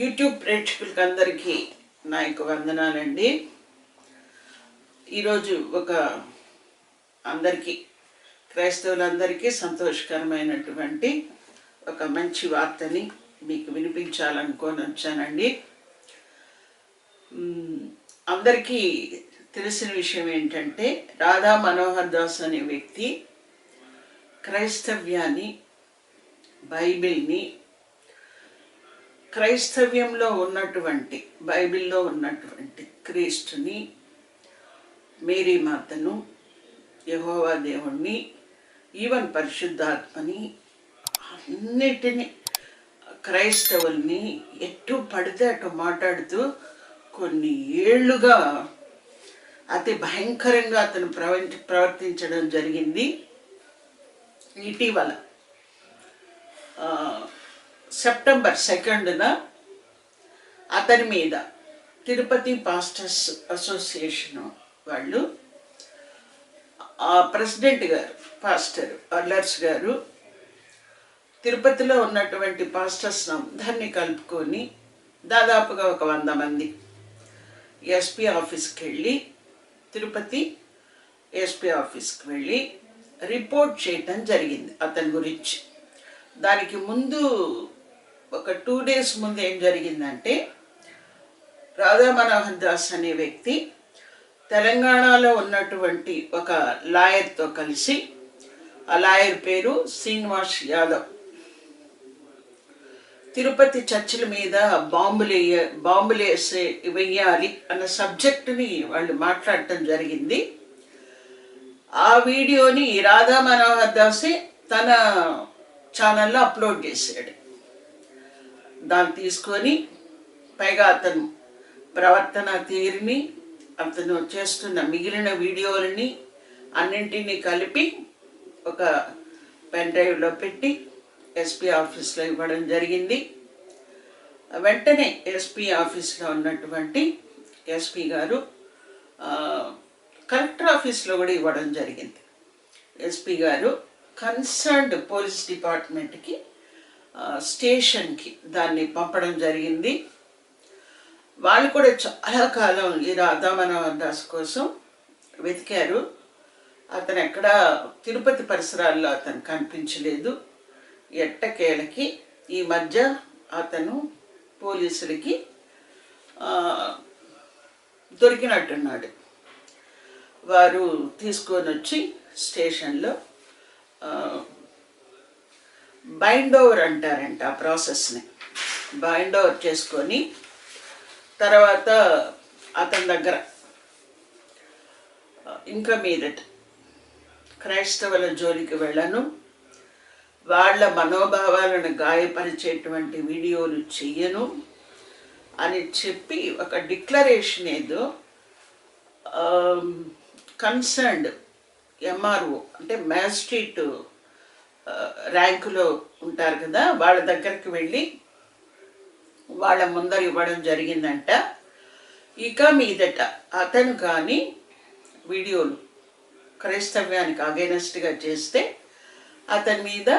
YouTube ప్రేక్షకులకి అందరికీ నా యొక్క వందనాలండి. ఈరోజు ఒక అందరికీ క్రైస్తవులందరికీ సంతోషకరమైనటువంటి ఒక మంచి వార్తని మీకు వినిపించాలనుకొని వచ్చానండి. అందరికీ తెలిసిన విషయం ఏంటంటే రాధా మనోహర్ దాస్ అనే వ్యక్తి క్రైస్తవ్యాన్ని బైబిల్ని క్రైస్తవ్యంలో ఉన్నటువంటి బైబిల్లో ఉన్నటువంటి క్రీస్తుని మేరీ మాతను యహోవా దేవుణ్ణి ఈవన్ పరిశుద్ధాత్మని అన్నిటిని క్రైస్తవుల్ని ఎటు పడితే అటు మాట్లాడుతూ కొన్ని ఏళ్ళుగా అతి భయంకరంగా అతను ప్రవర్తి ప్రవర్తించడం జరిగింది. ఇటీవల సెప్టెంబర్ సెకండ్న అతని మీద తిరుపతి పాస్టర్స్ అసోసియేషన్ వాళ్ళు ఆ ప్రెసిడెంట్ గారు పాస్టర్ అల్లర్స్ గారు తిరుపతిలో ఉన్నటువంటి పాస్టర్స్ అందరినీ కలుపుకొని దాదాపుగా ఒక వంద మంది ఎస్పీ ఆఫీస్కి వెళ్ళి తిరుపతి ఎస్పీ ఆఫీస్కి వెళ్ళి రిపోర్ట్ చేయటం జరిగింది అతని గురించి. దానికి ముందు ఒక టూ డేస్ ముందు ఏం జరిగిందంటే రాధా మనోహర్ దాస్ అనే వ్యక్తి తెలంగాణలో ఉన్నటువంటి ఒక లాయర్తో కలిసి ఆ లాయర్ పేరు శ్రీనివాస్ యాదవ్. తిరుపతి చర్చిల మీద బాంబులేయ బాంబులేసే వెయ్యాలి అన్న సబ్జెక్టుని వాళ్ళు మాట్లాడటం జరిగింది. ఆ వీడియోని రాధా మనోహర్ దాసే తన ఛానల్లో అప్లోడ్ చేశాడు. దాన్ని తీసుకొని పైగా అతను ప్రవర్తన తీరుని అతను చేస్తున్న మిగిలిన వీడియోలని అన్నింటినీ కలిపి ఒక పెన్ డ్రైవ్లో పెట్టి ఎస్పీ ఆఫీస్లో ఇవ్వడం జరిగింది. వెంటనే ఎస్పీ ఆఫీస్లో ఉన్నటువంటి ఎస్పీ గారు కలెక్టర్ ఆఫీస్లో కూడా ఇవ్వడం జరిగింది. ఎస్పీ గారు కన్సర్న్డ్ పోలీస్ డిపార్ట్మెంట్కి స్టేషన్కి దాన్ని పంపడం జరిగింది. వాళ్ళు కూడా చాలా కాలం ఈ రాధామనోహర్ దాస్ కోసం వెతికారు. అతను ఎక్కడ తిరుపతి పరిసరాల్లో అతను కనిపించలేదు. ఎట్టకేలకి ఈ మధ్య అతను పోలీసులకి దొరికినట్టున్నాడు. వారు తీసుకొని వచ్చి స్టేషన్లో బైండ్ ఓవర్ అంటారంట ఆ ప్రాసెస్ని బైండ్ ఓవర్ చేసుకొని తర్వాత అతని దగ్గర ఇంకా మీదట క్రైస్తవుల జోలికి వెళ్ళను. వాళ్ళ మనోభావాలను గాయపరిచేటువంటి వీడియోలు చెయ్యను అని చెప్పి ఒక డిక్లరేషన్ ఏదో కన్సర్న్డ్ ఎంఆర్ఓ అంటే మ్యాజిస్ట్రేట్ ర్యాంకులో ఉంటారు కదా వాళ్ళ దగ్గరికి వెళ్ళి వాళ్ళ ముందర ఇవ్వడం జరిగిందంట. ఇక మీదట అతను కానీ వీడియోలు క్రైస్తవ్యానికి అగైనెస్ట్గా చేస్తే అతని మీద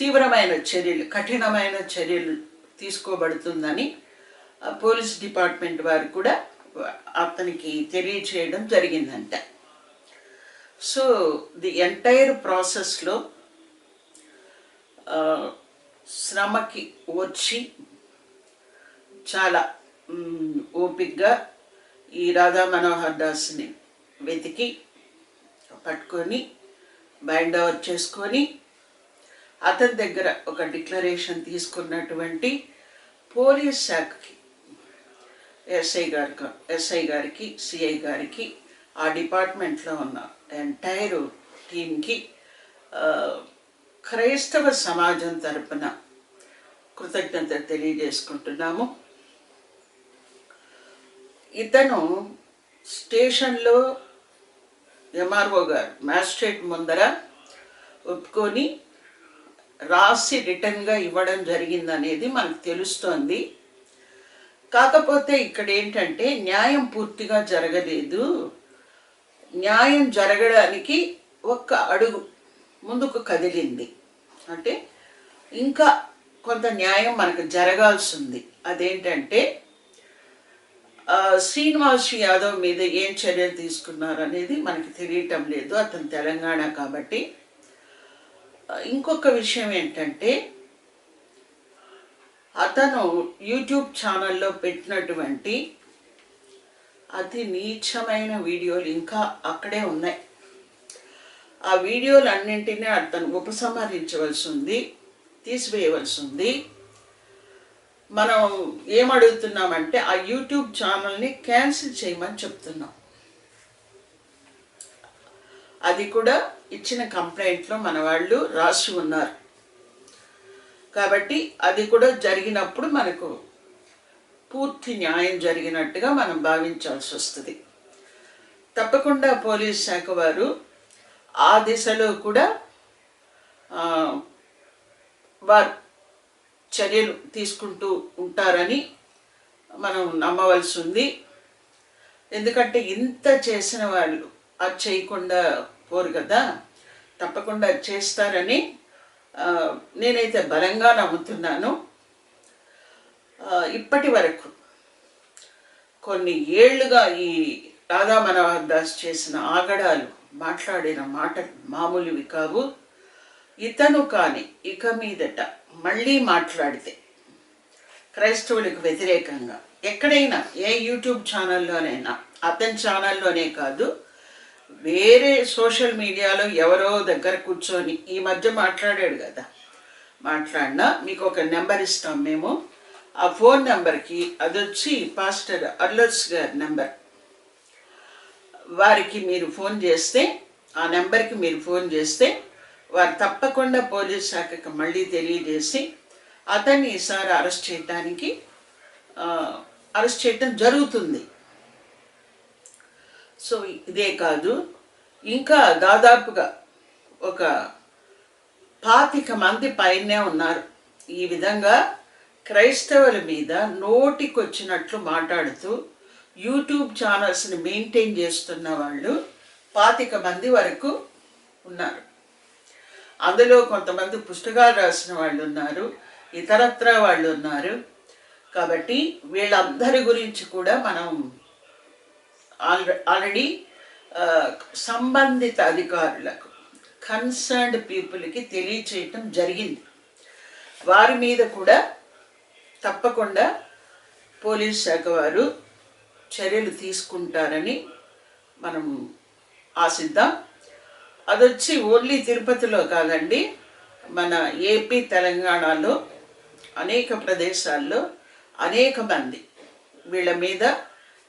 తీవ్రమైన చర్యలు కఠినమైన చర్యలు తీసుకోబడుతుందని పోలీస్ డిపార్ట్మెంట్ వారు కూడా అతనికి తెలియచేయడం జరిగిందంట. సో ది ఎంటైర్ ప్రాసెస్లో శ్రమకి వచ్చి చాలా ఓపిక్గా ఈ రాధా మనోహర్ దాస్ని వెతికి పట్టుకొని బైండ్ ఓవర్ చేసుకొని అతని దగ్గర ఒక డిక్లరేషన్ తీసుకున్నటువంటి పోలీస్ శాఖకి ఎస్ఐ గారికి ఎస్ఐ గారికి సిఐ గారికి ఆ డిపార్ట్మెంట్లో ఉన్నారు. ఎంటైర్ టీమ్కి క్రైస్తవ సమాజం తరపున కృతజ్ఞత తెలియజేసుకుంటున్నాము. ఇతను స్టేషన్లో ఎంఆర్ఓ గారు మ్యాజిస్ట్రేట్ ముందర ఒప్పుకొని రాసి రిటర్న్గా ఇవ్వడం జరిగిందనేది మనకు తెలుస్తోంది. కాకపోతే ఇక్కడ ఏంటంటే న్యాయం పూర్తిగా జరగలేదు. న్యాయం జరగడానికి ఒక్క అడుగు ముందుకు కదిలింది. అంటే ఇంకా కొంత న్యాయం మనకు జరగాల్సి ఉంది అదేంటంటే శ్రీనివాస్ యాదవ్ మీద ఏం చర్యలు తీసుకున్నారు అనేది మనకి తెలియటం లేదు. అతను తెలంగాణ కాబట్టి. ఇంకొక విషయం ఏంటంటే అతను యూట్యూబ్ ఛానల్లో పెట్టినటువంటి అతి నీచమైన వీడియోలు ఇంకా అక్కడే ఉన్నాయి. ఆ వీడియోలు అన్నింటినీ అతను ఉపసంహరించవలసి ఉంది తీసివేయవలసి ఉంది మనం ఏమడుగుతున్నామంటే ఆ యూట్యూబ్ ఛానల్ని క్యాన్సిల్ చేయమని చెప్తున్నాం. అది కూడా ఇచ్చిన కంప్లైంట్లో మన వాళ్ళు రాసి ఉన్నారు. కాబట్టి అది కూడా జరిగినప్పుడు మనకు పూర్తి న్యాయం జరిగినట్టుగా మనం భావించాల్సి వస్తుంది. తప్పకుండా పోలీస్ శాఖ వారు ఆ దిశలో కూడా వారు చర్యలు తీసుకుంటూ ఉంటారని మనం నమ్మవలసి ఉంది. ఎందుకంటే ఇంత చేసిన వాళ్ళు అది చేయకుండా పోరు కదా. తప్పకుండా చేస్తారని నేనైతే బలంగా నమ్ముతున్నాను. ఇప్పటి వరకు కొన్ని ఏళ్ళుగా ఈ రాధా మనోహర్ దాస్ చేసిన ఆగడాలు మాట్లాడిన మాట మామూలువి కావు. ఇతను కానీ ఇక మీదట మళ్ళీ మాట్లాడితే క్రైస్తవులకు వ్యతిరేకంగా ఎక్కడైనా ఏ యూట్యూబ్ ఛానల్లోనైనా అతని ఛానల్లోనే కాదు వేరే సోషల్ మీడియాలో ఎవరో దగ్గర కూర్చొని ఈ మధ్య మాట్లాడాడు కదా. మాట్లాడినా మీకు ఒక నెంబర్ ఇస్తాం మేము. ఆ ఫోన్ నెంబర్కి అది వచ్చి పాస్టర్ అర్లర్స్ గారి నెంబర్. వారికి మీరు ఫోన్ చేస్తే ఆ నెంబర్కి మీరు ఫోన్ చేస్తే వారు తప్పకుండా పోలీస్ శాఖకు మళ్ళీ తెలియజేసి అతన్ని ఈసారి అరెస్ట్ చేయడానికి అరెస్ట్ చేయటం జరుగుతుంది. సో ఇదే కాదు. ఇంకా దాదాపుగా ఒక పాతిక మంది పైనే ఉన్నారు. ఈ విధంగా క్రైస్తవుల మీద నోటికొచ్చినట్లు మాట్లాడుతూ యూట్యూబ్ ఛానల్స్ని మెయింటైన్ చేస్తున్న వాళ్ళు పాతిక మంది వరకు ఉన్నారు. అందులో కొంతమంది పుస్తకాలు రాసిన వాళ్ళు ఉన్నారు ఇతరత్ర వాళ్ళు ఉన్నారు. కాబట్టి వీళ్ళందరి గురించి కూడా మనం ఆల్రె ఆల్రెడీ సంబంధిత అధికారులకు కన్సర్న్డ్ పీపుల్కి తెలియచేయటం జరిగింది. వారి మీద కూడా తప్పకుండా పోలీస్ శాఖ వారు చర్యలు తీసుకుంటారని మనం ఆశిద్దాం. అదొచ్చి ఓన్లీ తిరుపతిలో కాదండి మన ఏపీ తెలంగాణలో అనేక ప్రదేశాల్లో అనేక మంది వీళ్ళ మీద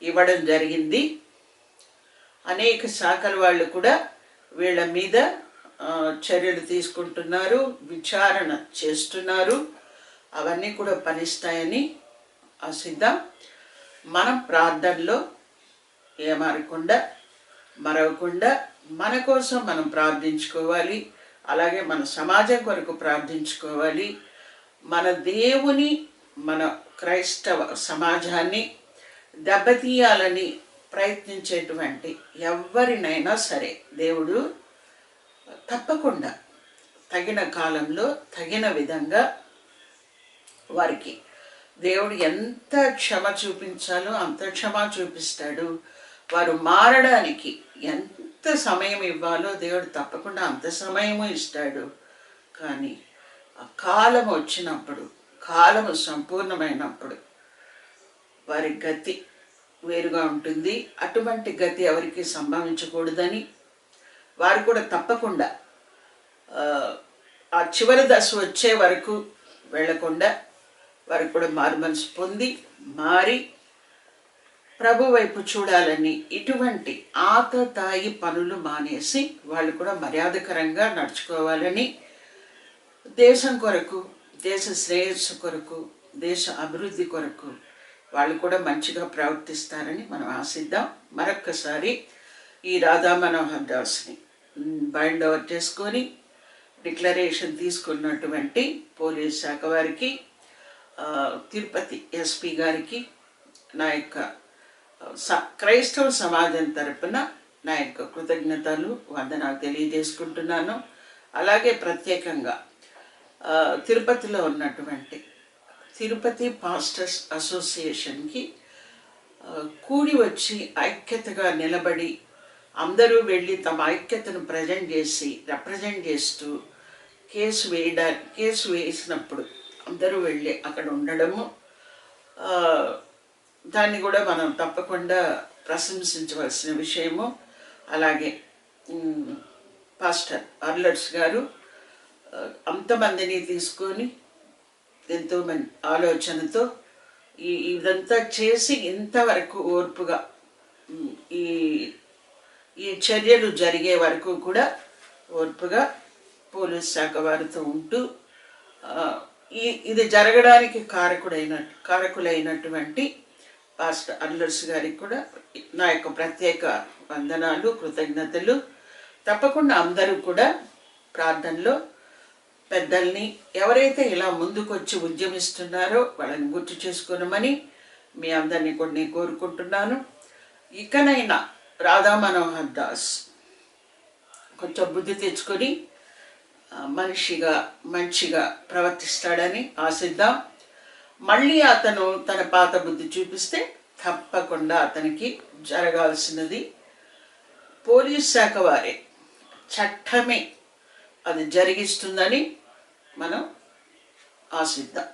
ఇవ్వడం జరిగింది. అనేక శాఖల వాళ్ళు కూడా వీళ్ళ మీద చర్యలు తీసుకుంటున్నారు విచారణ చేస్తున్నారు. అవన్నీ కూడా ఫలిస్తాయని ఆశిద్దాం. మనం ప్రార్థనలో ఏమారకుండా మరవకుండా మన కోసం మనం ప్రార్థించుకోవాలి. అలాగే మన సమాజం కొరకు ప్రార్థించుకోవాలి. మన దేవుని మన క్రైస్తవ సమాజాన్ని దెబ్బతీయాలని ప్రయత్నించేటువంటి ఎవరినైనా సరే దేవుడు తప్పకుండా తగిన కాలంలో తగిన విధంగా వారికి. దేవుడు ఎంత క్షమ చూపించాలో అంత క్షమ చూపిస్తాడు. వారు మారడానికి ఎంత సమయం ఇవ్వాలో దేవుడు తప్పకుండా అంత సమయము ఇస్తాడు. కానీ ఆ కాలం వచ్చినప్పుడు కాలము సంపూర్ణమైనప్పుడు వారి గతి వేరుగా ఉంటుంది. అటువంటి గతి ఎవరికి సంభవించకూడదని వారు కూడా తప్పకుండా ఆ, చివరి దశ వచ్చే వరకు వెళ్ళకుండా వారు కూడా మారుమనసు పొంది మారి ప్రభు వైపు చూడాలని ఇటువంటి ఆకతాయి పనులు మానేసి వాళ్ళు కూడా మర్యాదకరంగా నడుచుకోవాలని దేశం కొరకు దేశ శ్రేయస్సు కొరకు దేశ అభివృద్ధి కొరకు వాళ్ళు కూడా మంచిగా ప్రవర్తిస్తారని మనం ఆశిద్దాం. మరొక్కసారి ఈ రాధా మనోహర్ దాస్ని బైండ్ ఓవర్ చేసుకొని డిక్లరేషన్ తీసుకున్నటువంటి పోలీస్ శాఖ వారికి తిరుపతి ఎస్పీ గారికి నా యొక్క స- క్రైస్తవ సమాజం తరపున నా యొక్క కృతజ్ఞతలు వందనాలు తెలియజేసుకుంటున్నాను. అలాగే ప్రత్యేకంగా తిరుపతిలో ఉన్నటువంటి తిరుపతి పాస్టర్స్ అసోసియేషన్కి కూడి వచ్చి ఐక్యతగా నిలబడి అందరూ వెళ్ళి తమ ఐక్యతను ప్రజెంట్ చేసి రిప్రజెంట్ చేస్తూ కేసు వేయడా కేసు వేసినప్పుడు అందరూ వెళ్ళి అక్కడ ఉండడము. దాన్ని కూడా మనం తప్పకుండా ప్రశంసించవలసిన విషయము. అలాగే పాస్టర్ అర్లర్స్ గారు అంతమందిని తీసుకొని ఎంతో మంది ఆలోచనతో ఈ ఇదంతా చేసి ఇంతవరకు ఓర్పుగా ఈ ఈ చర్యలు జరిగే వరకు కూడా ఓర్పుగా పోలీస్ శాఖ వారితో ఉంటూ ఈ ఇది జరగడానికి కారకుడైన కారకులైనటువంటి పాస్టర్ అర్లర్స్ గారికి కూడా నా యొక్క ప్రత్యేక వందనాలు కృతజ్ఞతలు. తప్పకుండా అందరూ కూడా ప్రార్థనలో పెద్దల్ని ఎవరైతే ఇలా ముందుకొచ్చి ఉద్యమిస్తున్నారో వాళ్ళని గుర్తు చేసుకోనమని మీ అందరినీ కూడా నేను కోరుకుంటున్నాను. ఇకనైనా రాధా మనోహర్ దాస్ కొంచెం బుద్ధి తెచ్చుకొని మనిషిగా మంచిగా ప్రవర్తిస్తాడని ఆశిద్దాం. మళ్ళీ అతను తన పాత బుద్ధి చూపిస్తే తప్పకుండా అతనికి జరగాల్సినది పోలీస్ శాఖ వారే. చట్టమే అది జరిగిస్తుందని మనం ఆశిద్దాం.